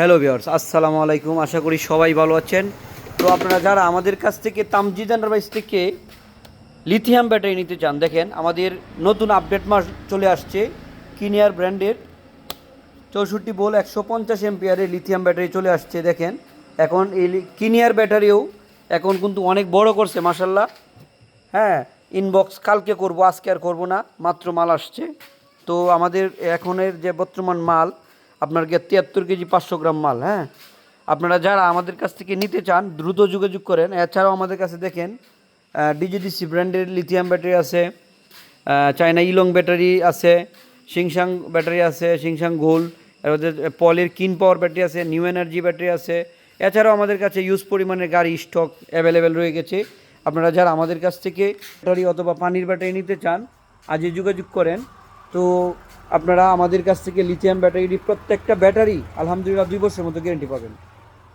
Hello viewers আসসালামু আলাইকুম, আশা করি সবাই ভালো আছেন। তো আপনারা যারা আমাদের কাছ থেকে তামজিদ এন্টারপ্রাইজ থেকে লিথিয়াম ব্যাটারি নিতে চান, দেখেন আমাদের নতুন আপডেট মাস চলে আসছে কিনিয়ার ব্র্যান্ডের চৌষট্টি বোল একশো পঞ্চাশ এমপিয়ারের লিথিয়াম ব্যাটারি চলে আসছে, দেখেন। এখন এই কিনিয়ার ব্যাটারিও এখন কিন্তু অনেক বড় করছে মাসাল্লাহ হ্যাঁ ইনবক্স কালকে করব, আজকে আর করব না, মাত্র মাল আসছে। তো আমাদের এখনের যে বর্তমান মাল আপনার গিয়ে তিয়াত্তর কেজি পাঁচশো গ্রাম মাল হ্যাঁ? আপনারা যারা আমাদের কাছ থেকে নিতে চান, দ্রুত যোগাযোগ করেন। এছাড়াও আমাদের কাছে দেখেন ডিজিডিসি ব্র্যান্ডের লিথিয়াম ব্যাটারি আছে চায়না ইলং ব্যাটারি আছে, সিংসাং ব্যাটারি আছে, সিংসাং গোল্ড এর পলের কিন পাওয়ার ব্যাটারি আছে, নিউ এনার্জি ব্যাটারি আছে। এছাড়াও আমাদের কাছে ইউজ পরিমাণের গাড়ি স্টক অ্যাভেলেবেল রয়ে গেছে। আপনারা যারা আমাদের কাছ থেকে ব্যাটারি অথবা পানির ব্যাটারি নিতে চান, আজই যোগাযোগ করেন। তো আপনারা আমাদের কাছ থেকে লিথিয়াম ব্যাটারি প্রত্যেকটা ব্যাটারি আলহামদুলিল্লাহ দুই বছরের মধ্যে গ্যারেন্টি পাবেন।